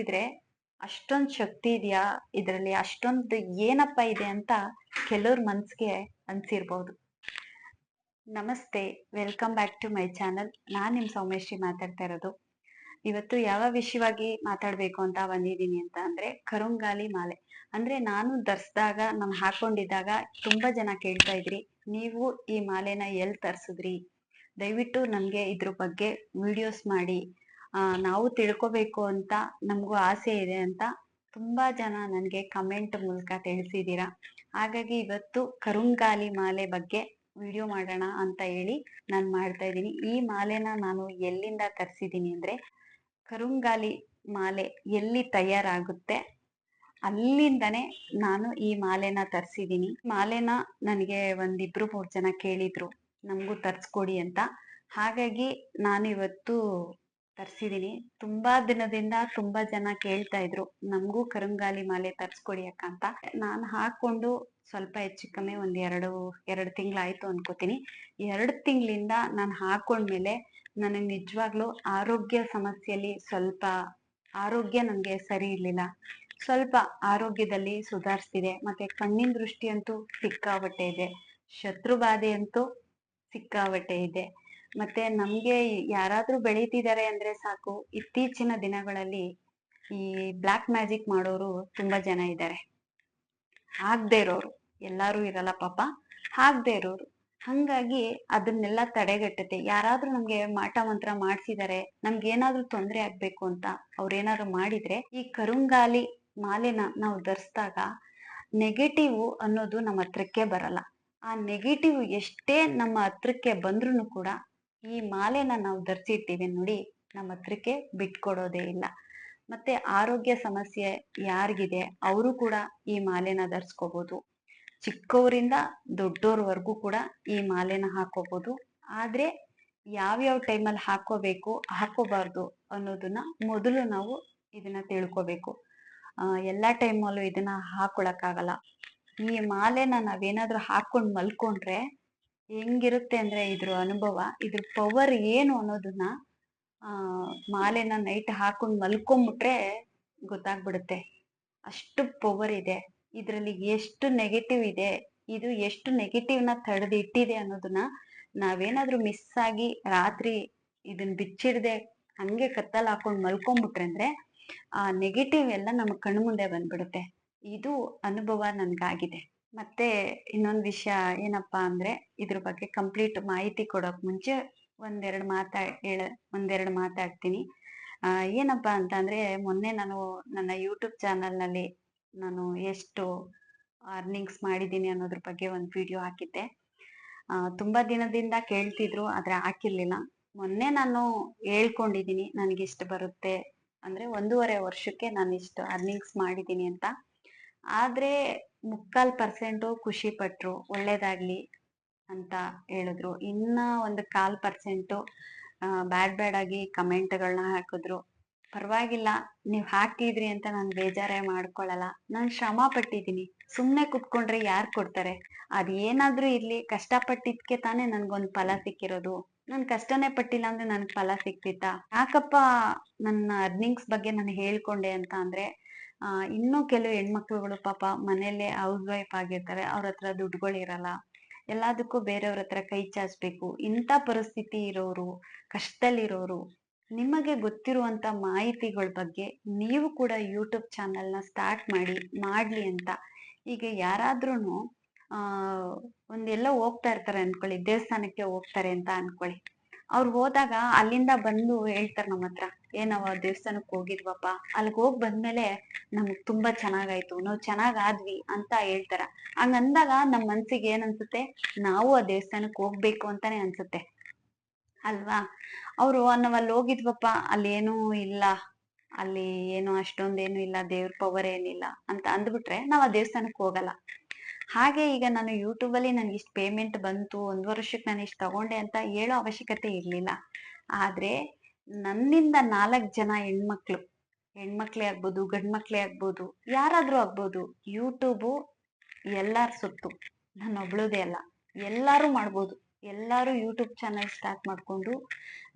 ಕರುಂಗಾಲಿ ಅಷ್ಟೊಂದ್ ಶಕ್ತಿ ಇದೆಯಾ? ಇದರಲ್ಲಿ ಅಷ್ಟೊಂದು ಏನಪ್ಪ ಇದೆ ಅಂತ ಕೆಲವ್ರ ಮನ್ಸಿಗೆ ಅನ್ಸಿರ್ಬೋದು. ನಮಸ್ತೆ, welcome back to my channel. ನಾನ್ ನಿಮ್ ಸೌಮೇಶ್ರಿ ಮಾತಾಡ್ತಾ ಇರೋದು. ಇವತ್ತು ಯಾವ ವಿಷಯವಾಗಿ ಮಾತಾಡ್ಬೇಕು ಅಂತ ಬಂದಿದ್ದೀನಿ ಅಂತ ಅಂದ್ರೆ ಕರುಂಗಾಲಿ ಮಾಲೆ. ಅಂದ್ರೆ ನಾನು ಧರಿಸಿದಾಗ ನಾನು ಹಾಕೊಂಡಿದ್ದಾಗ ತುಂಬಾ ಜನ ಕೇಳ್ತಾ ಇದ್ರಿ, ನೀವು ಈ ಮಾಲೆನ ಎಲ್ ತರ್ಸಿದ್ರಿ? ದಯವಿಟ್ಟು ನಮ್ಗೆ ಇದ್ರ ಬಗ್ಗೆ ವಿಡಿಯೋಸ್ ಮಾಡಿ. ನಾವು ತಿಳ್ಕೊಬೇಕು ಅಂತ ನಮಗೂ ಆಸೆ ಇದೆ ಅಂತ ತುಂಬಾ ಜನ ನನಗೆ ಕಮೆಂಟ್ ಮೂಲಕ ತಿಳಿಸಿದ್ದೀರಾ ಹಾಗಾಗಿ ಇವತ್ತು ಕರುಂಗಾಲಿ ಮಾಲೆ ಬಗ್ಗೆ ವಿಡಿಯೋ ಮಾಡೋಣ ಅಂತ ಹೇಳಿ ನಾನು ಮಾಡ್ತಾ ಇದ್ದೀನಿ. ಈ ಮಾಲೆನ ನಾನು ಎಲ್ಲಿಂದ ತರಿಸಿದ್ದೀನಿ ಅಂದ್ರೆ ಕರುಂಗಾಲಿ ಮಾಲೆ ಎಲ್ಲಿ ತಯಾರಾಗುತ್ತೆ ಅಲ್ಲಿಂದನೇ ನಾನು ಈ ಮಾಲೆನ ತರಿಸಿದ್ದೀನಿ. ಮಾಲೆನ ನನಗೆ ಒಂದಿಬ್ರು ಮೂರು ಜನ ಕೇಳಿದ್ರು, ನಮಗೂ ತರ್ಸ್ಕೊಡಿ ಅಂತ. ಹಾಗಾಗಿ ನಾನು ಇವತ್ತು ತರ್ಸಿದೀನಿ. ತುಂಬಾ ದಿನದಿಂದ ತುಂಬಾ ಜನ ಕೇಳ್ತಾ ಇದ್ರು, ನಮಗೂ ಕರುಂಗಾಲಿ ಮಾಲೆ ತರ್ಸ್ಕೊಡಿ ಅಕ್ಕ ಅಂತ. ನಾನು ಹಾಕೊಂಡು ಸ್ವಲ್ಪ ಹೆಚ್ಚು ಕಮ್ಮಿ ಒಂದ್ ಎರಡು ಎರಡು ತಿಂಗಳಾಯ್ತು ಅನ್ಕೋತೀನಿ. ಎರಡು ತಿಂಗಳಿಂದ ನಾನು ಹಾಕೊಂಡ್ಮೇಲೆ ನನಗೆ ನಿಜವಾಗ್ಲೂ ಆರೋಗ್ಯ ಸಮಸ್ಯೆಯಲ್ಲಿ ಸ್ವಲ್ಪ ಆರೋಗ್ಯ ನನಗೆ ಸರಿ ಇರ್ಲಿಲ್ಲ. ಸ್ವಲ್ಪ ಆರೋಗ್ಯದಲ್ಲಿ ಸುಧಾರಿಸ್ತಿದೆ. ಮತ್ತೆ ಕಣ್ಣಿನ ದೃಷ್ಟಿ ಅಂತೂ ಸಿಕ್ಕಾಬಟ್ಟೆ ಇದೆ. ಶತ್ರು ಬಾಧೆ ಅಂತೂ ಸಿಕ್ಕಾಬಟ್ಟೆ ಇದೆ. ಮತ್ತೆ ನಮ್ಗೆ ಯಾರಾದ್ರೂ ಬೆಳೀತಿದ್ದಾರೆ ಅಂದ್ರೆ ಸಾಕು. ಇತ್ತೀಚಿನ ದಿನಗಳಲ್ಲಿ ಈ ಬ್ಲಾಕ್ ಮ್ಯಾಜಿಕ್ ಮಾಡೋರು ತುಂಬಾ ಜನ ಇದ್ದಾರೆ ಆಗ್ದೇ ಇರೋರು. ಎಲ್ಲಾರು ಇರಲ್ಲ ಪಾಪ. ಆಗ್ದೇ ಇರೋರು. ಹಂಗಾಗಿ ಅದನ್ನೆಲ್ಲ ತಡೆಗಟ್ಟುತ್ತೆ. ಯಾರಾದ್ರೂ ನಮ್ಗೆ ಮಾಟ ಮಂತ್ರ ಮಾಡ್ಸಿದಾರೆ, ನಮ್ಗೆ ಏನಾದ್ರೂ ತೊಂದರೆ ಆಗ್ಬೇಕು ಅಂತ ಅವ್ರೇನಾದ್ರು ಮಾಡಿದ್ರೆ ಈ ಕರುಂಗಾಲಿ ಮಾಲೆನ ನಾವು ಧರಿಸಿದಾಗ ನೆಗೆಟಿವ್ ಅನ್ನೋದು ನಮ್ಮ ಹತ್ರಕ್ಕೆ ಬರಲ್ಲ. ಆ ನೆಗೆಟಿವ್ ಎಷ್ಟೇ ನಮ್ಮ ಹತ್ರಕ್ಕೆ ಬಂದ್ರು ಕೂಡ ಈ ಮಾಲೆನ ನಾವು ಧರಿಸಿರ್ತೀವಿ ನೋಡಿ, ನಮ್ಮ ಹತ್ರಕ್ಕೆ ಬಿಟ್ಕೊಡೋದೇ ಇಲ್ಲ. ಮತ್ತೆ ಆರೋಗ್ಯ ಸಮಸ್ಯೆ ಯಾರಿಗಿದೆ, ಅವರು ಕೂಡ ಈ ಮಾಲೆನ ಧರಿಸ್ಕೋಬಹುದು ಚಿಕ್ಕವರಿಂದ ದೊಡ್ಡೋರ್ವರೆಗೂ ಕೂಡ ಈ ಮಾಲೆನ ಹಾಕೋಬಹುದು ಆದ್ರೆ ಯಾವ್ಯಾವ ಟೈಮಲ್ಲಿ ಹಾಕೋಬೇಕು, ಹಾಕೋಬಾರ್ದು ಅನ್ನೋದನ್ನ ಮೊದಲು ನಾವು ಇದನ್ನ ತಿಳ್ಕೊಬೇಕು. ಎಲ್ಲ ಟೈಮಲ್ಲೂ ಇದನ್ನ ಹಾಕೊಳಕ್ಕಾಗಲ್ಲ. ಈ ಮಾಲೆನ ನಾವೇನಾದ್ರೂ ಹಾಕೊಂಡು ಮಲ್ಕೊಂಡ್ರೆ ಹೆಂಗಿರುತ್ತೆ ಅಂದ್ರೆ ಇದ್ರ ಅನುಭವ, ಇದ್ರ ಪವರ್ ಏನು ಅನ್ನೋದನ್ನ, ಆ, ಮಾಲೆನ ನೈಟ್ ಹಾಕೊಂಡು ಮಲ್ಕೊಂಡ್ಬಿಟ್ರೆ ಗೊತ್ತಾಗ್ಬಿಡುತ್ತೆ. ಅಷ್ಟು ಪವರ್ ಇದೆ. ಇದರಲ್ಲಿ ಎಷ್ಟು ನೆಗೆಟಿವ್ ಇದೆ, ಇದು ಎಷ್ಟು ನೆಗೆಟಿವ್ನ ನ ತಡೆದು ಇಟ್ಟಿದೆ ಅನ್ನೋದನ್ನ ನಾವೇನಾದ್ರೂ ಮಿಸ್ ಆಗಿ ರಾತ್ರಿ ಇದನ್ನ ಬಿಚ್ಚಿಡದೆ ಹಂಗೆ ಕತ್ತಲ್ ಹಾಕೊಂಡು ಮಲ್ಕೊಂಡ್ಬಿಟ್ರೆ ಅಂದ್ರೆ ಆ ನೆಗೆಟಿವ್ ಎಲ್ಲ ನಮ್ಮ ಕಣ್ಮುಂದೆ ಬಂದ್ಬಿಡುತ್ತೆ. ಇದು ಅನುಭವ ನನ್ಗಾಗಿದೆ. ಮತ್ತೆ ಇನ್ನೊಂದು ವಿಷಯ ಏನಪ್ಪಾ ಅಂದ್ರೆ ಇದ್ರ ಬಗ್ಗೆ ಕಂಪ್ಲೀಟ್ ಮಾಹಿತಿ ಕೊಡೋಕ್ ಮುಂಚೆ ಒಂದೆರಡು ಮಾತಾ ಹೇಳ, ಒಂದೆರಡು ಮಾತಾಡ್ತೀನಿ. ಏನಪ್ಪಾ ಅಂತ ಅಂದ್ರೆ ಮೊನ್ನೆ ನಾನು ನನ್ನ ಯೂಟ್ಯೂಬ್ ಚಾನಲ್ನಲ್ಲಿ ನಾನು ಎಷ್ಟು ಅರ್ನಿಂಗ್ಸ್ ಮಾಡಿದ್ದೀನಿ ಅನ್ನೋದ್ರ ಬಗ್ಗೆ ಒಂದು ವಿಡಿಯೋ ಹಾಕಿದ್ದೆ. ತುಂಬಾ ದಿನದಿಂದ ಕೇಳ್ತಿದ್ರು, ಆದ್ರೆ ಹಾಕಿರ್ಲಿಲ್ಲ. ಮೊನ್ನೆ ನಾನು ಹೇಳ್ಕೊಂಡಿದ್ದೀನಿ, ನನ್ಗೆ ಇಷ್ಟು ಬರುತ್ತೆ ಅಂದ್ರೆ ಒಂದೂವರೆ ವರ್ಷಕ್ಕೆ ನಾನು ಇಷ್ಟು ಅರ್ನಿಂಗ್ಸ್ ಮಾಡಿದ್ದೀನಿ ಅಂತ. ಆದ್ರೆ ಮುಕ್ಕಾಲ್ ಪರ್ಸೆಂಟು ಖುಷಿ ಪಟ್ರು, ಒಳ್ಳೇದಾಗ್ಲಿ ಅಂತ ಹೇಳಿದ್ರು. ಇನ್ನ ಒಂದು ಕಾಲ್ ಪರ್ಸೆಂಟು ಬ್ಯಾಡ್ ಬ್ಯಾಡ್ ಆಗಿ ಕಮೆಂಟ್ಗಳನ್ನ ಹಾಕಿದ್ರು. ಪರವಾಗಿಲ್ಲ, ನೀವ್ ಹಾಕಿದ್ರಿ ಅಂತ ನಾನು ಬೇಜಾರೇ ಮಾಡ್ಕೊಳಲ್ಲ. ನಾನು ಶ್ರಮ ಪಟ್ಟಿದ್ದೀನಿ ಸುಮ್ನೆ ಕುತ್ಕೊಂಡ್ರೆ ಯಾರ್ ಕೊಡ್ತಾರೆ? ಅದ್ ಏನಾದ್ರೂ ಇರ್ಲಿ, ಕಷ್ಟಪಟ್ಟಿದ್ಕೆ ತಾನೇ ನನ್ಗೊಂದ್ ಫಲ ಸಿಕ್ಕಿರೋದು. ನಾನು ಕಷ್ಟನೇ ಪಟ್ಟಿಲ್ಲ ಅಂದ್ರೆ ನನ್ಗ್ ಫಲ ಸಿಕ್ತಿತ್ತಾ ಯಾಕಪ್ಪ ನನ್ನ ಅರ್ನಿಂಗ್ಸ್ ಬಗ್ಗೆ ನಾನು ಹೇಳ್ಕೊಂಡೆ ಅಂತ ಅಂದ್ರೆ ಇನ್ನೂ ಕೆಲವು ಹೆಣ್ಮಕ್ಳುಗಳು ಪಾಪ ಮನೆಯಲ್ಲೇ ಹೌಸ್ ವೈಫ್ ಆಗಿರ್ತಾರೆ, ಅವ್ರ ಹತ್ರ ದುಡ್ಡುಗಳಿರಲ್ಲ ಎಲ್ಲದಕ್ಕೂ ಬೇರೆಯವ್ರ ಹತ್ರ ಕೈ ಚಾಚಬೇಕು. ಇಂಥ ಪರಿಸ್ಥಿತಿ ಇರೋರು, ಕಷ್ಟದಲ್ಲಿರೋರು, ನಿಮಗೆ ಗೊತ್ತಿರುವಂತ ಮಾಹಿತಿಗಳ ಬಗ್ಗೆ ನೀವು ಕೂಡ ಯೂಟ್ಯೂಬ್ ಚಾನಲ್ನ ಸ್ಟಾರ್ಟ್ ಮಾಡಿ, ಮಾಡಲಿ ಅಂತ. ಈಗ ಯಾರಾದ್ರೂ ಒಂದೆಲ್ಲ ಹೋಗ್ತಾ ಇರ್ತಾರೆ ಅನ್ಕೊಳ್ಳಿ, ದೇವಸ್ಥಾನಕ್ಕೆ ಹೋಗ್ತಾರೆ ಅಂತ ಅನ್ಕೊಳ್ಳಿ. ಅವ್ರು ಹೋದಾಗ ಅಲ್ಲಿಂದ ಬಂದು ಹೇಳ್ತಾರೆ ನಮ್ಮ ಹತ್ರ, ಏ ನಾವ್ ಆ ದೇವಸ್ಥಾನಕ್ ಹೋಗಿದ್ವಪ್ಪ, ಅಲ್ಲಿಗ್ ಹೋಗ್ ಬಂದ್ಮೇಲೆ ನಮ್ಗ್ ತುಂಬಾ ಚೆನ್ನಾಗಾಯ್ತು, ನಾವ್ ಚೆನ್ನಾಗ್ ಆದ್ವಿ ಅಂತ ಹೇಳ್ತಾರ. ಹಂಗಂದಾಗ ನಮ್ ಮನ್ಸಿಗೆ ಏನ್ ಅನ್ಸುತ್ತೆ? ನಾವು ಆ ದೇವಸ್ಥಾನಕ್ ಹೋಗ್ಬೇಕು ಅಂತಾನೆ ಅನ್ಸುತ್ತೆ. ಅಲ್ವಾ? ಅವ್ರು ನಾವ್ ಅಲ್ಲಿ ಹೋಗಿದ್ವಪ್ಪ, ಅಲ್ಲಿ ಏನೂ ಇಲ್ಲ, ಅಲ್ಲಿ ಏನು ಅಷ್ಟೊಂದೇನು ಇಲ್ಲ, ದೇವ್ರ ಪವರ್ ಏನಿಲ್ಲ ಅಂತ ಅಂದ್ಬಿಟ್ರೆ ನಾವ್ ಆ ದೇವಸ್ಥಾನಕ್ ಹೋಗಲ್ಲ. ಹಾಗೆ ಈಗ ನಾನು ಯೂಟ್ಯೂಬ್ ಅಲ್ಲಿ ನನ್ಗೆ ಇಷ್ಟ ಪೇಮೆಂಟ್ ಬಂತು, ಒಂದ್ ವರ್ಷಕ್ಕೆ ನಾನು ಇಷ್ಟು ತಗೊಂಡೆ ಅಂತ ಹೇಳೋ ಅವಶ್ಯಕತೆ ಇರಲಿಲ್ಲ. ಆದ್ರೆ ನನ್ನಿಂದ ನಾಲ್ಕು ಜನ ಹೆಣ್ಮಕ್ಳು, ಹೆಣ್ಮಕ್ಳೇ ಆಗ್ಬೋದು ಗಂಡು ಆಗ್ಬೋದು, ಯಾರಾದ್ರೂ ಆಗ್ಬೋದು ಯೂಟ್ಯೂಬು ಎಲ್ಲಾರ್ ಸುತ್ತು. ನಾನು ಒಬ್ಳದೇ ಅಲ್ಲ. ಎಲ್ಲಾರು ಮಾಡ್ಬೋದು. ಎಲ್ಲರೂ ಯೂಟ್ಯೂಬ್ ಚಾನಲ್ ಸ್ಟಾರ್ಟ್ ಮಾಡಿಕೊಂಡು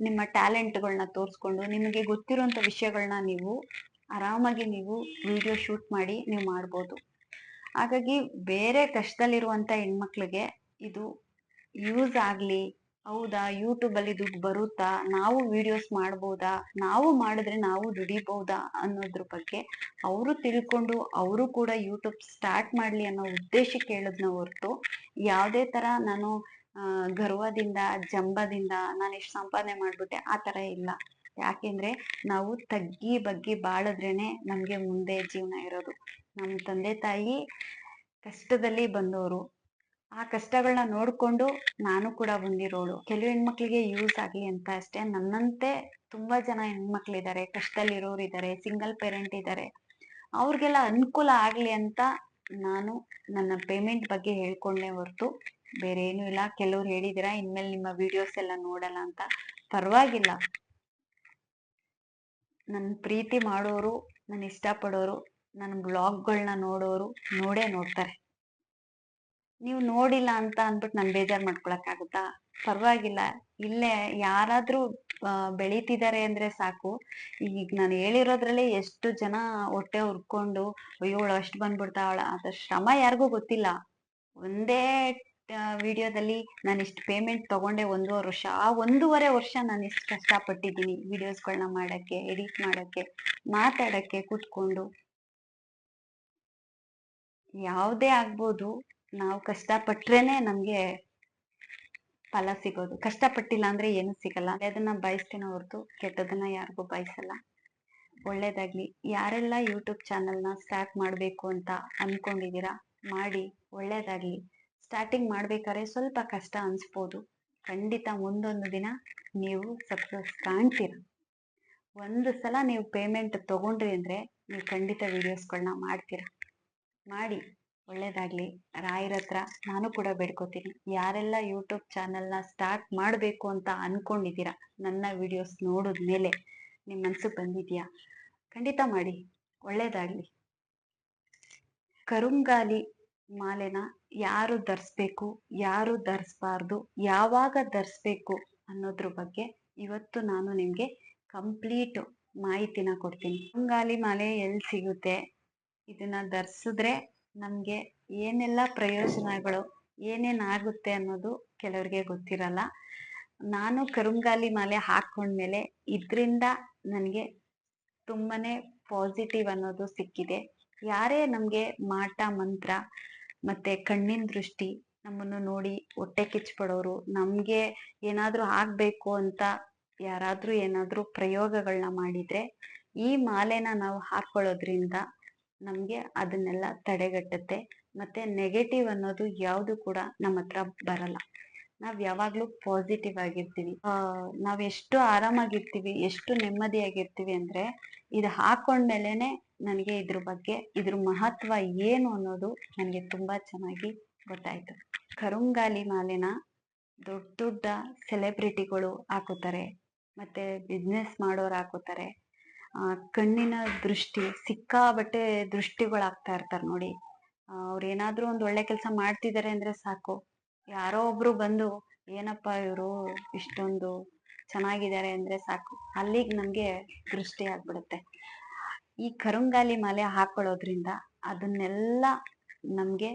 ನಿಮ್ಮ ಟ್ಯಾಲೆಂಟ್ಗಳನ್ನ ತೋರಿಸ್ಕೊಂಡು ನಿಮಗೆ ಗೊತ್ತಿರುವಂಥ ವಿಷಯಗಳನ್ನ ನೀವು ಆರಾಮಾಗಿ ನೀವು ವಿಡಿಯೋ ಶೂಟ್ ಮಾಡಿ ನೀವು ಮಾಡ್ಬೋದು. ಹಾಗಾಗಿ ಬೇರೆ ಕಷ್ಟದಲ್ಲಿರುವಂಥ ಹೆಣ್ಮಕ್ಳಿಗೆ ಇದು ಯೂಸ್ ಆಗಲಿ, ಹೌದಾ ಯೂಟ್ಯೂಬಲ್ಲಿ ದುಡ್ಡು ಬರುತ್ತಾ, ನಾವು ವಿಡಿಯೋಸ್ ಮಾಡ್ಬೋದಾ, ನಾವು ಮಾಡಿದ್ರೆ ನಾವು ದುಡಿಬೋದಾ ಅನ್ನೋದ್ರ ಬಗ್ಗೆ ಅವರು ತಿಳ್ಕೊಂಡು ಅವರು ಕೂಡ ಯೂಟ್ಯೂಬ್ ಸ್ಟಾರ್ಟ್ ಮಾಡಲಿ ಅನ್ನೋ ಉದ್ದೇಶಕ್ಕೆ ಹೇಳೋದನ್ನ ಹೊರತು ಯಾವುದೇ ಥರ ನಾನು ಗರ್ವದಿಂದ, ಜಂಬದಿಂದ ನಾನು ಎಷ್ಟು ಸಂಪಾದನೆ ಮಾಡ್ಬಿಟ್ಟೆ, ಆ ಥರ ಇಲ್ಲ. ಯಾಕೆಂದ್ರೆ ನಾವು ತಗ್ಗಿ ಬಗ್ಗಿ ಬಾಳಿದ್ರೇನೆ ನಮಗೆ ಮುಂದೆ ಜೀವನ ಇರೋದು. ನಮ್ಮ ತಂದೆ ತಾಯಿ ಕಷ್ಟದಲ್ಲಿ ಬಂದವರು. ಆ ಕಷ್ಟಗಳನ್ನ ನೋಡ್ಕೊಂಡು ನಾನು ಕೂಡ ಬಂದಿರೋಳು. ಕೆಲವು ಹೆಣ್ಮಕ್ಳಿಗೆ ಯೂಸ್ ಆಗಲಿ ಅಂತ ಅಷ್ಟೇ. ನನ್ನಂತೆ ತುಂಬಾ ಜನ ಹೆಣ್ಮಕ್ಳಿದ್ದಾರೆ. ಕಷ್ಟದಲ್ಲಿರೋರು ಇದ್ದಾರೆ. ಸಿಂಗಲ್ ಪೇರೆಂಟ್ ಇದ್ದಾರೆ. ಅವ್ರಿಗೆಲ್ಲ ಅನುಕೂಲ ಆಗಲಿ ಅಂತ ನಾನು ನನ್ನ ಪೇಮೆಂಟ್ ಬಗ್ಗೆ ಹೇಳ್ಕೊಂಡೆ ಹೊರತು ಬೇರೆ ಏನೂ ಇಲ್ಲ. ಕೆಲವ್ರು ಹೇಳಿದಿರಾ, ಇನ್ಮೇಲೆ ನಿಮ್ಮ ವಿಡಿಯೋಸ್ ಎಲ್ಲ ನೋಡಲ್ಲ ಅಂತ. ಪರವಾಗಿಲ್ಲ. ನನ್ನ ಪ್ರೀತಿ ಮಾಡೋರು ನನ್ನ ಇಷ್ಟಪಡೋರು ನನ್ನ ಬ್ಲಾಗ್ಗಳನ್ನ ನೋಡೋರು ನೋಡೇ ನೋಡ್ತಾರೆ. ನೀವು ನೋಡಿಲ್ಲ ಅಂತ ಅಂದ್ಬಿಟ್ಟು ನಾನು ಬೇಜಾರು ಮಾಡ್ಕೊಳಕ್ಕಾಗುತ್ತಾ ಪರವಾಗಿಲ್ಲ. ಇಲ್ಲೇ ಯಾರಾದ್ರೂ ಬೆಳೀತಿದ್ದಾರೆ ಅಂದ್ರೆ ಸಾಕು. ಈಗ ನಾನು ಹೇಳಿರೋದ್ರಲ್ಲೇ ಎಷ್ಟು ಜನ ಹೊಟ್ಟೆ ಹುರ್ಕೊಂಡು ಅಯ್ಯೋ ಅವಳು ಅಷ್ಟು ಬಂದ್ಬಿಡ್ತಾವಳ ಅದ್ರ ಶ್ರಮ ಯಾರಿಗೂ ಗೊತ್ತಿಲ್ಲ. ಒಂದೇ ವಿಡಿಯೋದಲ್ಲಿ ನಾನು ಇಷ್ಟು ಪೇಮೆಂಟ್ ತಗೊಂಡೆ ಒಂದೂವರೆ ವರ್ಷ. ಆ ಒಂದೂವರೆ ವರ್ಷ ನಾನು ಇಷ್ಟು ಕಷ್ಟಪಟ್ಟಿದ್ದೀನಿ ವಿಡಿಯೋಸ್ಗಳನ್ನ ಮಾಡೋಕ್ಕೆ, ಎಡಿಟ್ ಮಾಡೋಕ್ಕೆ, ಮಾತಾಡೋಕ್ಕೆ, ಕೂತ್ಕೊಂಡು. ಯಾವುದೇ ಆಗ್ಬೋದು, ನಾವು ಕಷ್ಟಪಟ್ರೇನೆ ನಮ್ಗೆ ಫಲ ಸಿಗೋದು. ಕಷ್ಟಪಟ್ಟಿಲ್ಲ ಅಂದ್ರೆ ಏನು ಸಿಗಲ್ಲ. ಅದನ್ನ ಬಯಸ್ತೇನೆ ಹೊರತು ಕೆಟ್ಟದನ್ನ ಯಾರಿಗೂ ಬಯಸಲ್ಲ. ಒಳ್ಳೇದಾಗ್ಲಿ. ಯಾರೆಲ್ಲ ಯೂಟ್ಯೂಬ್ ಚಾನಲ್ನ ಸ್ಟಾರ್ಟ್ ಮಾಡಬೇಕು ಅಂತ ಅನ್ಕೊಂಡಿದ್ದೀರಾ ಮಾಡಿ. ಒಳ್ಳೇದಾಗ್ಲಿ. ಸ್ಟಾರ್ಟಿಂಗ್ ಮಾಡ್ಬೇಕಾದ್ರೆ ಸ್ವಲ್ಪ ಕಷ್ಟ ಅನ್ಸ್ಬೋದು. ಖಂಡಿತ ಮುಂದೊಂದು ದಿನ ನೀವು ಸಕ್ಸಸ್ ಕಾಣ್ತೀರ. ಒಂದು ಸಲ ನೀವು ಪೇಮೆಂಟ್ ತಗೊಂಡ್ರಿ ಅಂದ್ರೆ ನೀವು ಖಂಡಿತ ವಿಡಿಯೋಸ್ಗಳನ್ನ ಮಾಡ್ತೀರ. ಮಾಡಿ, ಒಳ್ಳೇದಾಗ್ಲಿ. ರಾಯರ ಹತ್ರ ನಾನು ಕೂಡ ಬೇಡ್ಕೋತೀನಿ. ಯಾರೆಲ್ಲ ಯೂಟ್ಯೂಬ್ ಚಾನಲ್ನ ಸ್ಟಾರ್ಟ್ ಮಾಡಬೇಕು ಅಂತ ಅನ್ಕೊಂಡಿದ್ದೀರಾ, ನನ್ನ ವಿಡಿಯೋಸ್ ನೋಡಿದ್ಮೇಲೆ ನಿಮ್ಮ ಮನ್ಸಿಗೆ ಬಂದಿದ್ಯಾ? ಖಂಡಿತ ಮಾಡಿ. ಒಳ್ಳೇದಾಗ್ಲಿ. ಕರುಂಗಾಲಿ ಮಾಲೆನ ಯಾರು ಧರಿಸ್ಬೇಕು, ಯಾರು ಧರಿಸ್ಬಾರ್ದು, ಯಾವಾಗ ಧರಿಸ್ಬೇಕು ಅನ್ನೋದ್ರ ಬಗ್ಗೆ ಇವತ್ತು ನಾನು ನಿಮಗೆ ಕಂಪ್ಲೀಟ್ ಮಾಹಿತಿನ ಕೊಡ್ತೀನಿ. ಕರುಂಗಾಲಿ ಮಾಲೆ ಎಲ್ಲಿ ಸಿಗುತ್ತೆ? ಇದನ್ನ ಧರಿಸಿದ್ರೆ ನಮಗೆ ಏನೆಲ್ಲ ಪ್ರಯೋಜನಗಳು ಏನೇನಾಗುತ್ತೆ ಅನ್ನೋದು ಕೆಲವರಿಗೆ ಗೊತ್ತಿರಲ್ಲ. ನಾನು ಕರುಂಗಾಲಿ ಮಾಲೆ ಹಾಕೊಂಡ್ಮೇಲೆ ಇದರಿಂದ ನನಗೆ ತುಂಬಾನೇ ಪಾಸಿಟಿವ್ ಅನ್ನೋದು ಸಿಕ್ಕಿದೆ. ಯಾರೇ ನಮಗೆ ಮಾಟ, ಮಂತ್ರ ಮತ್ತೆ ಕಣ್ಣಿನ ದೃಷ್ಟಿ ನಮ್ಮನ್ನು ನೋಡಿ ಹೊಟ್ಟೆ ಕಿಚ್ಪಡೋರು ನಮಗೆ ಏನಾದರೂ ಆಗಬೇಕು ಅಂತ ಯಾರಾದರೂ ಏನಾದರೂ ಪ್ರಯೋಗಗಳನ್ನ ಮಾಡಿದರೆ ಈ ಮಾಲೆನ ನಾವು ಹಾಕೊಳ್ಳೋದ್ರಿಂದ ನಮ್ಗೆ ಅದನ್ನೆಲ್ಲ ತಡೆಗಟ್ಟುತ್ತೆ. ಮತ್ತೆ ನೆಗೆಟಿವ್ ಅನ್ನೋದು ಯಾವುದು ಕೂಡ ನಮ್ಮ ಹತ್ರ ಬರಲ್ಲ. ನಾವ್ ಯಾವಾಗ್ಲೂ ಪಾಸಿಟಿವ್ ಆಗಿರ್ತೀವಿ. ನಾವು ಎಷ್ಟು ಆರಾಮಾಗಿರ್ತೀವಿ, ಎಷ್ಟು ನೆಮ್ಮದಿಯಾಗಿರ್ತೀವಿ ಅಂದ್ರೆ ಇದು ಹಾಕೊಂಡ್ಮೇಲೆನೆ ನನಗೆ ಇದ್ರ ಬಗ್ಗೆ, ಇದ್ರ ಮಹತ್ವ ಏನು ಅನ್ನೋದು ನನಗೆ ತುಂಬಾ ಚೆನ್ನಾಗಿ ಗೊತ್ತಾಯ್ತು. ಕರುಂಗಾಲಿ ಮಾಲೆನ ದೊಡ್ಡ ದೊಡ್ಡ ಸೆಲೆಬ್ರಿಟಿಗಳು ಹಾಕೋತಾರೆ ಮತ್ತೆ ಬಿಸ್ನೆಸ್ ಮಾಡೋರು ಹಾಕೋತಾರೆ ಕಣ್ಣಿನ ದೃಷ್ಟಿ ಸಿಕ್ಕಾಬಟ್ಟೆ ದೃಷ್ಟಿಗಳಾಗ್ತಾ ಇರ್ತಾರೆ ನೋಡಿ. ಅವ್ರು ಏನಾದ್ರೂ ಒಂದ್ ಒಳ್ಳೆ ಕೆಲಸ ಮಾಡ್ತಿದ್ದಾರೆ ಅಂದ್ರೆ ಸಾಕು. ಯಾರೋ ಒಬ್ರು ಬಂದು, ಏನಪ್ಪ ಇವರು ಇಷ್ಟೊಂದು ಚೆನ್ನಾಗಿದ್ದಾರೆ ಅಂದ್ರೆ ಸಾಕು. ಅಲ್ಲಿಗೆ ನಮ್ಗೆ ದೃಷ್ಟಿ ಆಗ್ಬಿಡುತ್ತೆ. ಈ ಕರುಂಗಾಲಿ ಮಾಲೆ ಹಾಕೊಳ್ಳೋದ್ರಿಂದ ಅದನ್ನೆಲ್ಲ ನಮ್ಗೆ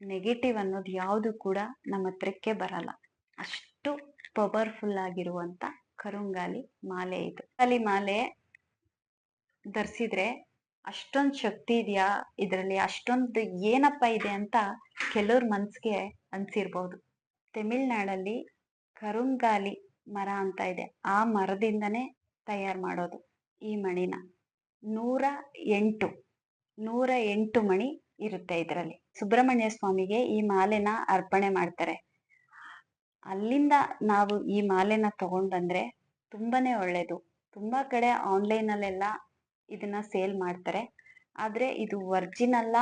ನೆಗೆಟಿವ್ ಅನ್ನೋದು ಯಾವುದು ಕೂಡ ನಮ್ಮ ಹತ್ರಕ್ಕೆ ಬರಲ್ಲ. ಅಷ್ಟು ಪವರ್ಫುಲ್ ಆಗಿರುವಂತ ಕರುಂಗಾಲಿ ಮಾಲೆ ಇದು. ಕರುಂಗಾಲಿ ಮಾಲೆ ಧರಿಸಿದ್ರೆ ಅಷ್ಟೊಂದು ಶಕ್ತಿ ಇದೆಯಾ? ಇದರಲ್ಲಿ ಅಷ್ಟೊಂದು ಏನಪ್ಪ ಇದೆ ಅಂತ ಕೆಲವ್ರ ಮನ್ಸಿಗೆ ಅನ್ಸಿರ್ಬೋದು. ತಮಿಳ್ನಾಡಲ್ಲಿ ಕರುಂಗಾಲಿ ಮರ ಅಂತ ಇದೆ. ಆ ಮರದಿಂದನೇ ತಯಾರು ಮಾಡೋದು ಈ ಮಣಿನ. ನೂರ ಎಂಟು ನೂರ ಎಂಟು ಮಣಿ ಇರುತ್ತೆ ಇದರಲ್ಲಿ. ಸುಬ್ರಹ್ಮಣ್ಯ ಸ್ವಾಮಿಗೆ ಈ ಮಾಲೆನ ಅರ್ಪಣೆ ಮಾಡ್ತಾರೆ. ಅಲ್ಲಿಂದ ನಾವು ಈ ಮಾಲೆನ ತಗೊಂಡ್ ಬಂದ್ರೆ ತುಂಬಾನೇ ಒಳ್ಳೇದು. ತುಂಬಾ ಕಡೆ ಆನ್ಲೈನ್ ಅಲ್ಲೆಲ್ಲ ಇದನ್ನ ಸೇಲ್ ಮಾಡ್ತಾರೆ. ಆದ್ರೆ ಇದು ಒರಿಜಿನಲ್ಲ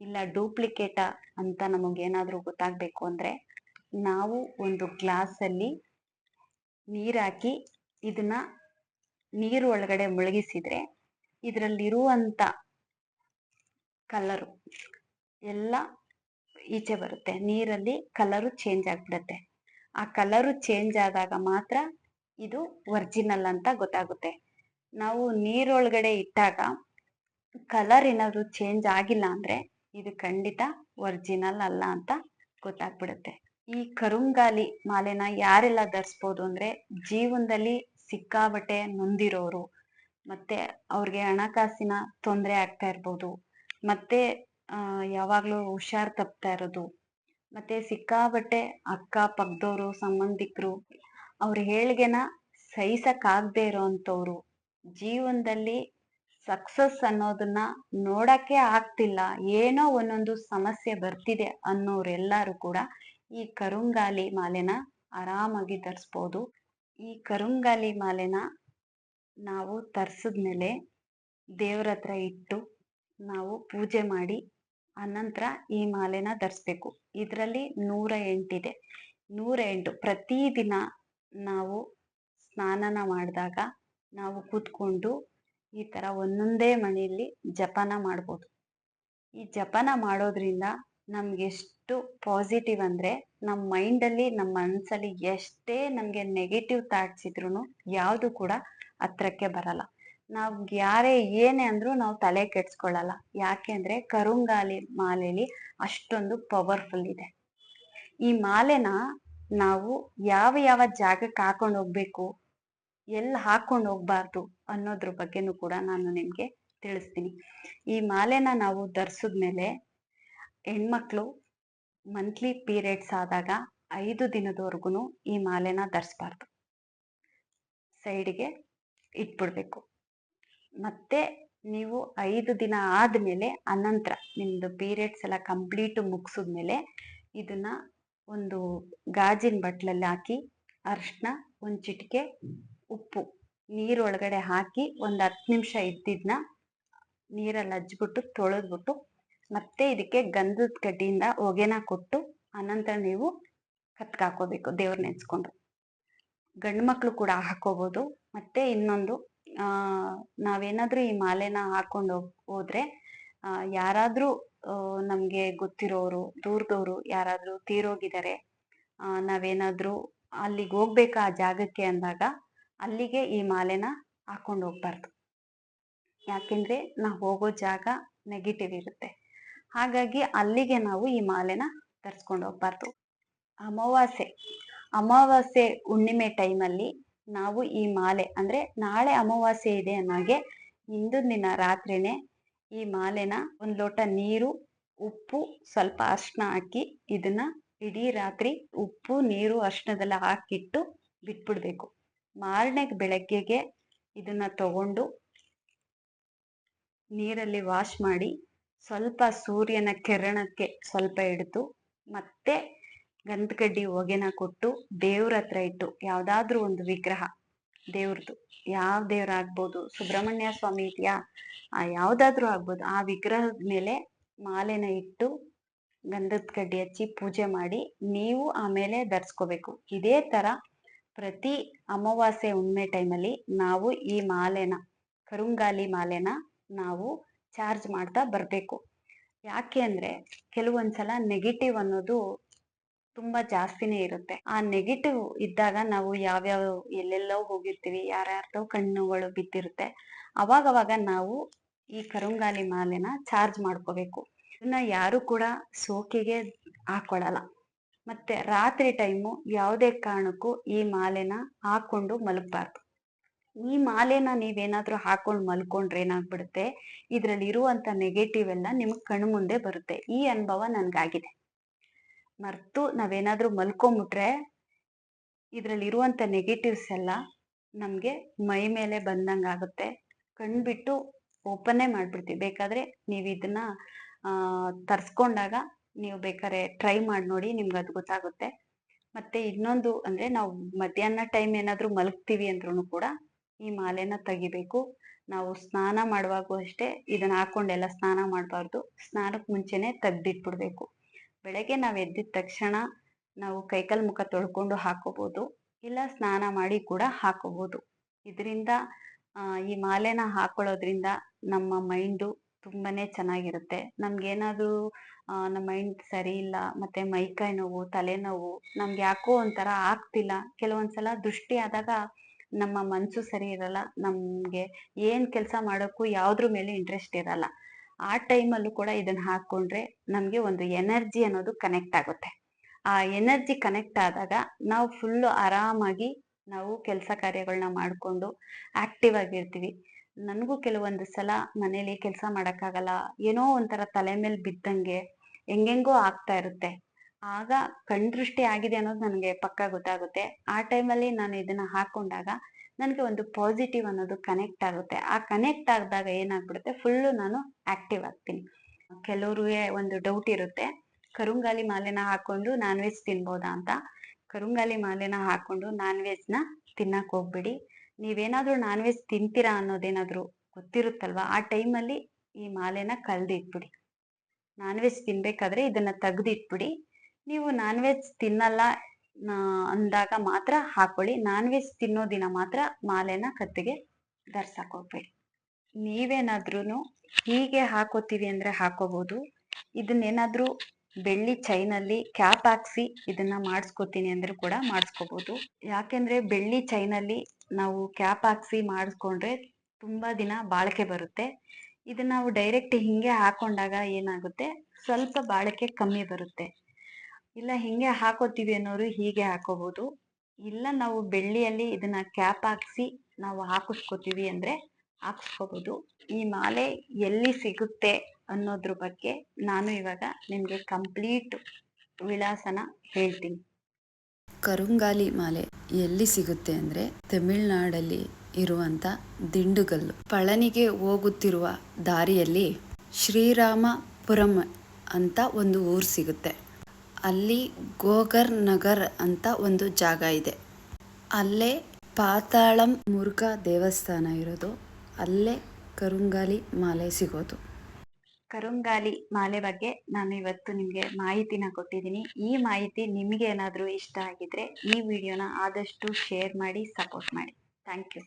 ಇಲ್ಲ ಡೂಪ್ಲಿಕೇಟಾ ಅಂತ ನಮಗೇನಾದ್ರೂ ಗೊತ್ತಾಗ್ಬೇಕು ಅಂದ್ರೆ ನಾವು ಒಂದು ಗ್ಲಾಸ್ ಅಲ್ಲಿ ನೀರ್ ಹಾಕಿ ಇದನ್ನ ನೀರು ಒಳಗಡೆ ಮುಳುಗಿಸಿದ್ರೆ ಇದರಲ್ಲಿರುವಂತ ಕಲರು ಎಲ್ಲ ಈಚೆ ಬರುತ್ತೆ. ನೀರಲ್ಲಿ ಕಲರು ಚೇಂಜ್ ಆಗ್ಬಿಡತ್ತೆ. ಆ ಕಲರು ಚೇಂಜ್ ಆದಾಗ ಮಾತ್ರ ಇದು ವರ್ಜಿನಲ್ ಅಂತ ಗೊತ್ತಾಗುತ್ತೆ. ನಾವು ನೀರೊಳಗಡೆ ಇಟ್ಟಾಗ ಕಲರ್ ಏನಾದರೂ ಚೇಂಜ್ ಆಗಿಲ್ಲ ಅಂದ್ರೆ ಇದು ಖಂಡಿತ ಒರಿಜಿನಲ್ ಅಲ್ಲ ಅಂತ ಗೊತ್ತಾಗ್ಬಿಡುತ್ತೆ. ಈ ಕರುಂಗಾಲಿ ಮಾಲೆನ ಯಾರೆಲ್ಲ ಧರಿಸ್ಬೋದು ಅಂದ್ರೆ ಜೀವನದಲ್ಲಿ ಸಿಕ್ಕಾಬಟ್ಟೆ ನೊಂದಿರೋರು, ಮತ್ತೆ ಅವ್ರಿಗೆ ಹಣಕಾಸಿನ ತೊಂದರೆ ಆಗ್ತಾ ಇರ್ಬೋದು, ಮತ್ತೆ ಯಾವಾಗಲೂ ಹುಷಾರ್ ತಪ್ತಾ ಇರೋದು, ಮತ್ತೆ ಸಿಕ್ಕಾಬಟ್ಟೆ ಅಕ್ಕ ಪಕ್ಕದವರು ಸಂಬಂಧಿಕರು ಅವ್ರ ಹೇಳಿಗೆನ ಸಹಿಸಕ್ ಇರೋ ಇರೋಂಥವ್ರು. ಜೀವನದಲ್ಲಿ ಸಕ್ಸಸ್ ಅನ್ನೋದನ್ನ ನೋಡಕ್ಕೆ ಆಗ್ತಿಲ್ಲ. ಏನೋ ಒಂದೊಂದು ಸಮಸ್ಯೆ ಬರ್ತಿದೆ ಅನ್ನೋರೆಲ್ಲರೂ ಕೂಡ ಈ ಕರುಂಗಾಲಿ ಮಾಲೆನ ಆರಾಮಾಗಿ ತರಿಸ್ಬೋದು. ಈ ಕರುಂಗಾಲಿ ಮಾಲೆನ ನಾವು ತರ್ಸಿದ್ಮೇಲೆ ದೇವ್ರ ಹತ್ರ ಇಟ್ಟು ನಾವು ಪೂಜೆ ಮಾಡಿ ಅನಂತರ ಈ ಮಾಲೆನ ಧರಿಸ್ಬೇಕು ಇದರಲ್ಲಿ ನೂರ ಎಂಟಿದೆ. ನೂರ ಎಂಟು ಪ್ರತಿದಿನ ನಾವು ಸ್ನಾನನ ಮಾಡಿದಾಗ ನಾವು ಕೂತ್ಕೊಂಡು ಈ ಥರ ಒಂದೊಂದೇ ಮನೆಯಲ್ಲಿ ಜಪನ ಮಾಡ್ಬೋದು. ಈ ಜಪನ ಮಾಡೋದ್ರಿಂದ ನಮ್ಗೆ ಎಷ್ಟು ಪಾಸಿಟಿವ್ ಅಂದ್ರೆ ನಮ್ಮ ಮೈಂಡಲ್ಲಿ ನಮ್ಮ ಮನಸ್ಸಲ್ಲಿ ಎಷ್ಟೇ ನಮಗೆ ನೆಗೆಟಿವ್ ಥಾಟ್ಸ್ ಇದ್ರು ಯಾವುದು ಕೂಡ ಹತ್ರಕ್ಕೆ ಬರಲ್ಲ. ನಾವು ಯಾರೇ ಏನೇ ಅಂದರೂ ನಾವು ತಲೆ ಕೆಡ್ಸ್ಕೊಳ್ಳಲ್ಲ. ಯಾಕೆ ಅಂದ್ರೆ ಕರುಂಗಾಲಿ ಮಾಲೆಲಿ ಅಷ್ಟೊಂದು ಪವರ್ಫುಲ್ ಇದೆ. ಈ ಮಾಲೆನ ನಾವು ಯಾವ ಯಾವ ಜಾಗಕ್ಕೆ ಹಾಕೊಂಡು ಹೋಗ್ಬೇಕು ಎಲ್ಲಿ ಹಾಕೊಂಡು ಹೋಗ್ಬಾರ್ದು ಅನ್ನೋದ್ರ ಬಗ್ಗೆನೂ ಕೂಡ ನಾನು ನಿಮ್ಗೆ ತಿಳಿಸ್ತೀನಿ. ಈ ಮಾಲೆನ ನಾವು ಧರಿಸಿದ್ಮೇಲೆ ಹೆಣ್ಮಕ್ಳು ಮಂತ್ಲಿ ಪೀರಿಯಡ್ಸ್ ಆದಾಗ ಐದು ದಿನದವರೆಗೂ ಈ ಮಾಲೆನ ಧರಿಸ್ಬಾರ್ದು. ಸೈಡ್ಗೆ ಇಟ್ಬಿಡ್ಬೇಕು. ಮತ್ತೆ ನೀವು ಐದು ದಿನ ಆದ್ಮೇಲೆ ಅನಂತರ ನಿಮ್ದು ಪೀರಿಯಡ್ಸ್ ಎಲ್ಲ ಕಂಪ್ಲೀಟ್ ಮುಗಿಸಿದ್ಮೇಲೆ ಇದನ್ನ ಒಂದು ಗಾಜಿನ ಬಟ್ಲಲ್ಲಿ ಹಾಕಿ ಅರ್ಶಿನ ಒಂದು ಚಿಟಿಕೆ ಉಪ್ಪು ನೀರೊಳಗಡೆ ಹಾಕಿ ಒಂದು ಹತ್ತು ನಿಮಿಷ ಇದ್ದಿದ್ನ ನೀರಲ್ಲಿ ಹಚ್ಬಿಟ್ಟು ತೊಳೆದ್ಬಿಟ್ಟು ಮತ್ತೆ ಇದಕ್ಕೆ ಗಂಧದ ಕಡ್ಡಿಯಿಂದ ಹೊಗೆನ ಕೊಟ್ಟು ಅನಂತರ ನೀವು ಕತ್ಕಾಕೋಬೇಕು ದೇವ್ರ ನೆನ್ಸ್ಕೊಂಡು ಗಂಡು ಮಕ್ಕಳು ಕೂಡ ಹಾಕೋಬಹುದು ಮತ್ತೆ ಇನ್ನೊಂದು, ಆ, ನಾವೇನಾದ್ರೂ ಈ ಮಾಲೆನ ಹಾಕೊಂಡು ಹೋದ್ರೆ, ಆ, ಯಾರಾದ್ರೂ ನಮ್ಗೆ ಗೊತ್ತಿರೋರು, ದೂರದವರು ಯಾರಾದ್ರೂ ತೀರೋಗಿದ್ದಾರೆ ಆ, ನಾವೇನಾದ್ರೂ ಅಲ್ಲಿಗೆ ಹೋಗ್ಬೇಕು ಆ ಜಾಗಕ್ಕೆ ಅಂದಾಗ ಅಲ್ಲಿಗೆ ಈ ಮಾಲೆನ ಹಾಕೊಂಡು ಹೋಗ್ಬಾರ್ದು. ಯಾಕೆಂದ್ರೆ ನಾವು ಹೋಗೋ ಜಾಗ ನೆಗೆಟಿವ್ ಇರುತ್ತೆ. ಹಾಗಾಗಿ ಅಲ್ಲಿಗೆ ನಾವು ಈ ಮಾಲೆನ ತರಿಸ್ಕೊಂಡು ಹೋಗ್ಬಾರ್ದು. ಅಮಾವಾಸ್ಯೆ. ಅಮಾವಾಸ್ಯೆ ಹುಣ್ಣಿಮೆ ಟೈಮಲ್ಲಿ ನಾವು ಈ ಮಾಲೆ, ಅಂದ್ರೆ ನಾಳೆ ಅಮಾವಾಸ್ಯೆ ಇದೆ ಅನ್ನೋಗೆ ಹಿಂದಿನ ದಿನ ರಾತ್ರಿನೇ ಈ ಮಾಲೆನ ಒಂದು ಲೋಟ ನೀರು, ಉಪ್ಪು, ಸ್ವಲ್ಪ ಅರ್ಶನ ಹಾಕಿ ಇದನ್ನ ಇಡೀ ರಾತ್ರಿ ಉಪ್ಪು, ನೀರು, ಅರ್ಶನದೆಲ್ಲ ಹಾಕಿಟ್ಟು ಬಿಟ್ಬಿಡ್ಬೇಕು. ಮಾರನೇ ಬೆಳಗ್ಗೆಗೆ ಇದನ್ನ ತಗೊಂಡು ನೀರಲ್ಲಿ ವಾಶ್ ಮಾಡಿ ಸ್ವಲ್ಪ ಸೂರ್ಯನ ಕಿರಣಕ್ಕೆ ಸ್ವಲ್ಪ ಹಿಡಿದು ಮತ್ತೆ ಗಂಧಗಡ್ಡಿ ಹೊಗೆನ ಕೊಟ್ಟು ದೇವ್ರ ಹತ್ರ ಇಟ್ಟು ಯಾವ್ದಾದ್ರು ಒಂದು ವಿಗ್ರಹ ದೇವ್ರದ್ದು ಯಾವ ದೇವ್ರ ಆಗ್ಬೋದು? ಸುಬ್ರಹ್ಮಣ್ಯ ಸ್ವಾಮಿ ಇದೆಯಾ? ಆ ಯಾವ್ದಾದ್ರು ಆಗ್ಬೋದು. ಆ ವಿಗ್ರಹದ ಮೇಲೆ ಮಾಲೆನ ಇಟ್ಟು ಗಂಧದ ಕಡ್ಡಿ ಹಚ್ಚಿ ಪೂಜೆ ಮಾಡಿ ನೀವು ಆಮೇಲೆ ಧರಿಸ್ಕೋಬೇಕು. ಇದೇ ತರ ಪ್ರತಿ ಅಮಾವಾಸ್ಯೆ ಹುಣ್ಣಿಮೆ ಟೈಮಲ್ಲಿ ನಾವು ಈ ಮಾಲೆನ, ಕರುಂಗಾಲಿ ಮಾಲೆನ ನಾವು ಚಾರ್ಜ್ ಮಾಡ್ತಾ ಬರಬೇಕು. ಯಾಕೆ ಅಂದ್ರೆ ಕೆಲವೊಂದ್ಸಲ ನೆಗೆಟಿವ್ ಅನ್ನೋದು ತುಂಬ ಜಾಸ್ತಿನೇ ಇರುತ್ತೆ. ಆ ನೆಗೆಟಿವ್ ಇದ್ದಾಗ ನಾವು ಯಾವ್ಯಾವ, ಎಲ್ಲೆಲ್ಲೋ ಹೋಗಿರ್ತೀವಿ, ಯಾರ್ಯಾರ್ದೋ ಕಣ್ಣುಗಳು ಬಿದ್ದಿರುತ್ತೆ. ಅವಾಗವಾಗ ನಾವು ಈ ಕರುಂಗಾಲಿ ಮಾಲೆನ ಚಾರ್ಜ್ ಮಾಡ್ಕೋಬೇಕು. ಇದನ್ನ ಯಾರು ಕೂಡ ಸೋಕಿಗೆ ಹಾಕೊಳ್ಳಲ್ಲ ಮತ್ತೆ ರಾತ್ರಿ ಟೈಮು ಯಾವುದೇ ಕಾರಣಕ್ಕೂ ಈ ಮಾಲೆನ ಹಾಕೊಂಡು ಮಲಗಬಾರ್ದು. ಈ ಮಾಲೆನ ನೀವೇನಾದ್ರೂ ಹಾಕೊಂಡು ಮಲ್ಕೊಂಡ್ರೆ ಏನಾಗ್ಬಿಡುತ್ತೆ? ಇದ್ರಲ್ಲಿ ಇರುವಂತ ನೆಗೆಟಿವ್ ಎಲ್ಲ ನಿಮ್ಗೆ ಕಣ್ಣು ಮುಂದೆ ಬರುತ್ತೆ. ಈ ಅನುಭವ ನನ್ಗಾಗಿದೆ. ಮರ್ತು ನಾವೇನಾದ್ರೂ ಮಲ್ಕೊಂಬಿಟ್ರೆ ಇದ್ರಲ್ಲಿ ಇರುವಂತ ನೆಗೆಟಿವ್ಸ್ ಎಲ್ಲ ನಮ್ಗೆ ಮೈ ಮೇಲೆ ಬಂದಂಗ ಆಗುತ್ತೆ. ಕಣ್ಬಿಟ್ಟು ಓಪನ್ನೇ ಮಾಡ್ಬಿಡ್ತೀವಿ. ಬೇಕಾದ್ರೆ ನೀವು ಇದನ್ನ ತರ್ಸ್ಕೊಂಡಾಗ ನೀವು ಬೇಕಾದ್ರೆ ಟ್ರೈ ಮಾಡಿ ನೋಡಿ, ನಿಮ್ಗೆ ಅದು ಗೊತ್ತಾಗುತ್ತೆ. ಮತ್ತೆ ಇನ್ನೊಂದು ಅಂದ್ರೆ ನಾವು ಮಧ್ಯಾಹ್ನ ಟೈಮ್ ಏನಾದ್ರೂ ಮಲಗ್ತೀವಿ ಅಂದ್ರೂ ಕೂಡ ಈ ಮಾಲೆನ ತೆಗಿಬೇಕು. ನಾವು ಸ್ನಾನ ಮಾಡುವಾಗೂ ಅಷ್ಟೇ ಇದನ್ನ ಹಾಕೊಂಡೆಲ್ಲ ಸ್ನಾನ ಮಾಡಬಾರ್ದು. ಸ್ನಾನಕ್ಕೆ ಮುಂಚೆನೆ ತೆಗ್ದಿಟ್ಬಿಡ್ಬೇಕು. ಬೆಳಗ್ಗೆ ನಾವು ಎದ್ದಿದ ತಕ್ಷಣ ನಾವು ಕೈಕಾಲು ಮುಖ ತೊಳ್ಕೊಂಡು ಹಾಕೋಬಹುದು ಇಲ್ಲ ಸ್ನಾನ ಮಾಡಿ ಕೂಡ ಹಾಕೋಬಹುದು ಇದರಿಂದ ಈ ಮಾಲೆನ ಹಾಕೊಳ್ಳೋದ್ರಿಂದ ನಮ್ಮ ಮೈಂಡು ತುಂಬಾನೇ ಚೆನ್ನಾಗಿರುತ್ತೆ. ನಮ್ಗೇನಾದ್ರೂ ಆ, ನಮ್ಮ ಮೈಂಡ್ ಸರಿ ಇಲ್ಲ ಮತ್ತೆ ಮೈಕೈ ನೋವು ತಲೆನೋವು ನಮ್ಗೆ ಯಾಕೋ ಒಂಥರ ಆಗ್ತಿಲ್ಲ. ಕೆಲವೊಂದ್ಸಲ ದೃಷ್ಟಿ ಆದಾಗ ನಮ್ಮ ಮನ್ಸು ಸರಿ ಇರಲ್ಲ. ನಮ್ಗೆ ಏನ್ ಕೆಲಸ ಮಾಡೋಕ್ಕೂ ಯಾವ್ದ್ರ ಮೇಲೆ ಇಂಟ್ರೆಸ್ಟ್ ಇರಲ್ಲ. ಆ ಟೈಮಲ್ಲೂ ಕೂಡ ಇದನ್ನ ಹಾಕೊಂಡ್ರೆ ನಮ್ಗೆ ಒಂದು ಎನರ್ಜಿ ಅನ್ನೋದು ಕನೆಕ್ಟ್ ಆಗುತ್ತೆ. ಆ ಎನರ್ಜಿ ಕನೆಕ್ಟ್ ಆದಾಗ ನಾವು ಫುಲ್ಲು ಆರಾಮಾಗಿ ನಾವು ಕೆಲಸ ಕಾರ್ಯಗಳನ್ನ ಮಾಡ್ಕೊಂಡು ಆಕ್ಟಿವ್ ಆಗಿರ್ತೀವಿ. ನನಗೂ ಕೆಲವೊಂದು ಸಲ ಮನೇಲಿ ಕೆಲಸ ಮಾಡೋಕ್ಕಾಗಲ್ಲ, ಏನೋ ಒಂಥರ ತಲೆ ಮೇಲೆ ಬಿದ್ದಂಗೆ ಹೆಂಗೆಂಗೋ ಆಗ್ತಾ ಇರುತ್ತೆ. ಆಗ ಕಣ್ದೃಷ್ಟಿ ಆಗಿದೆ ಅನ್ನೋದು ನನಗೆ ಪಕ್ಕ ಗೊತ್ತಾಗುತ್ತೆ. ಆ ಟೈಮಲ್ಲಿ ನಾನು ಇದನ್ನ ಹಾಕೊಂಡಾಗ ನನಗೆ ಒಂದು ಪಾಸಿಟಿವ್ ಅನ್ನೋದು ಕನೆಕ್ಟ್ ಆಗುತ್ತೆ. ಆ ಕನೆಕ್ಟ್ ಆದಾಗ ಏನಾಗ್ಬಿಡುತ್ತೆ? ಫುಲ್ಲು ನಾನು ಆಕ್ಟಿವ್ ಆಗ್ತೀನಿ. ಕೆಲವ್ರಿಗೆ ಒಂದು ಡೌಟ್ ಇರುತ್ತೆ, ಕರುಂಗಾಲಿ ಮಾಲೆನ ಹಾಕೊಂಡು ನಾನ್ ವೆಜ್ ತಿನ್ಬೋದಾ ಅಂತ? ಕರುಂಗಾಲಿ ಮಾಲೆನ ಹಾಕೊಂಡು ನಾನ್ ವೆಜ್ನ ತಿನ್ನಕ್ ಹೋಗ್ಬಿಡಿ. ನೀವೇನಾದ್ರೂ ನಾನ್ ವೆಜ್ ತಿಂತೀರಾ ಅನ್ನೋದೇನಾದ್ರೂ ಗೊತ್ತಿರುತ್ತಲ್ವಾ? ಆ ಟೈಮಲ್ಲಿ ಈ ಮಾಲೆನ ಕಲ್ದಿಟ್ಬಿಡಿ ನಾನ್ ವೆಜ್ ತಿನ್ಬೇಕಾದ್ರೆ ಇದನ್ನ ತೆಗ್ದಿಟ್ಬಿಡಿ. ನೀವು ನಾನ್ ವೆಜ್ ತಿನ್ನಲ್ಲ ಅಂದಾಗ ಮಾತ್ರ ಹಾಕೊಳ್ಳಿ. ನಾನ್ ವೆಜ್ ತಿನ್ನೋ ದಿನ ಮಾತ್ರ ಮಾಲೆನ ಕತ್ತಿಗೆ ಧರ್ಸಕ್ ಹೋಗ್ಬೇಡಿ. ನೀವೇನಾದ್ರೂ ಹೀಗೆ ಹಾಕೋತೀವಿ ಅಂದ್ರೆ ಹಾಕೋಬಹುದು ಇದನ್ನೇನಾದ್ರೂ ಬೆಳ್ಳಿ ಚೈನಲ್ಲಿ ಕ್ಯಾಪ್ ಹಾಕ್ಸಿ ಇದನ್ನ ಮಾಡಿಸ್ಕೊತೀನಿ ಅಂದ್ರೂ ಕೂಡ ಮಾಡಿಸ್ಕೋಬಹುದು ಯಾಕೆಂದ್ರೆ ಬೆಳ್ಳಿ ಚೈನಲ್ಲಿ ನಾವು ಕ್ಯಾಪ್ ಹಾಕ್ಸಿ ಮಾಡಿಸ್ಕೊಂಡ್ರೆ ತುಂಬಾ ದಿನ ಬಾಳಿಕೆ ಬರುತ್ತೆ. ಇದನ್ನ ನಾವು ಡೈರೆಕ್ಟ್ ಹಿಂಗೆ ಹಾಕೊಂಡಾಗ ಏನಾಗುತ್ತೆ? ಸ್ವಲ್ಪ ಬಾಳಿಕೆ ಕಮ್ಮಿ ಬರುತ್ತೆ. ಇಲ್ಲ ಹಿಂಗೆ ಹಾಕೋತೀವಿ ಅನ್ನೋರು ಹೀಗೆ ಹಾಕೋಬಹುದು ಇಲ್ಲ ನಾವು ಬೆಳ್ಳಿಯಲ್ಲಿ ಇದನ್ನ ಕ್ಯಾಪ್ ಹಾಕ್ಸಿ ನಾವು ಹಾಕಿಸ್ಕೋತೀವಿ ಅಂದ್ರೆ ಹಾಕಿಸ್ಕೋಬಹುದು ಈ ಮಾಲೆ ಎಲ್ಲಿ ಸಿಗುತ್ತೆ ಅನ್ನೋದ್ರ ಬಗ್ಗೆ ನಾನು ಇವಾಗ ನಿಮಗೆ ಕಂಪ್ಲೀಟ್ ವಿಳಾಸನ ಹೇಳ್ತೀನಿ. ಕರುಂಗಾಲಿ ಮಾಲೆ ಎಲ್ಲಿ ಸಿಗುತ್ತೆ ಅಂದರೆ ತಮಿಳುನಾಡಲ್ಲಿ ಇರುವಂಥ ದಿಂಡುಗಲ್ಲು. ಪಳನಿಗೆ ಹೋಗುತ್ತಿರುವ ದಾರಿಯಲ್ಲಿ ಶ್ರೀರಾಮಪುರಂ ಅಂತ ಒಂದು ಊರು ಸಿಗುತ್ತೆ. ಅಲ್ಲಿ ಗೋಗರ್ ನಗರ್ ಅಂತ ಒಂದು ಜಾಗ ಇದೆ. ಅಲ್ಲೇ ಪಾತಾಳಂ ಮುರುಘಾ ದೇವಸ್ಥಾನ ಇರೋದು. ಅಲ್ಲೇ ಕರುಂಗಾಲಿ ಮಾಲೆ ಸಿಗೋದು. ಕರುಂಗಾಲಿ ಮಾಲೆ ಬಗ್ಗೆ ನಾನು ಇವತ್ತು ನಿಮಗೆ ಮಾಹಿತಿನ ಕೊಟ್ಟಿದ್ದೀನಿ. ಈ ಮಾಹಿತಿ ನಿಮಗೆ ಏನಾದರೂ ಇಷ್ಟ ಆಗಿದ್ರೆ ಈ ವಿಡಿಯೋನ ಆದಷ್ಟು ಶೇರ್ ಮಾಡಿ ಸಪೋರ್ಟ್ ಮಾಡಿ. Thank you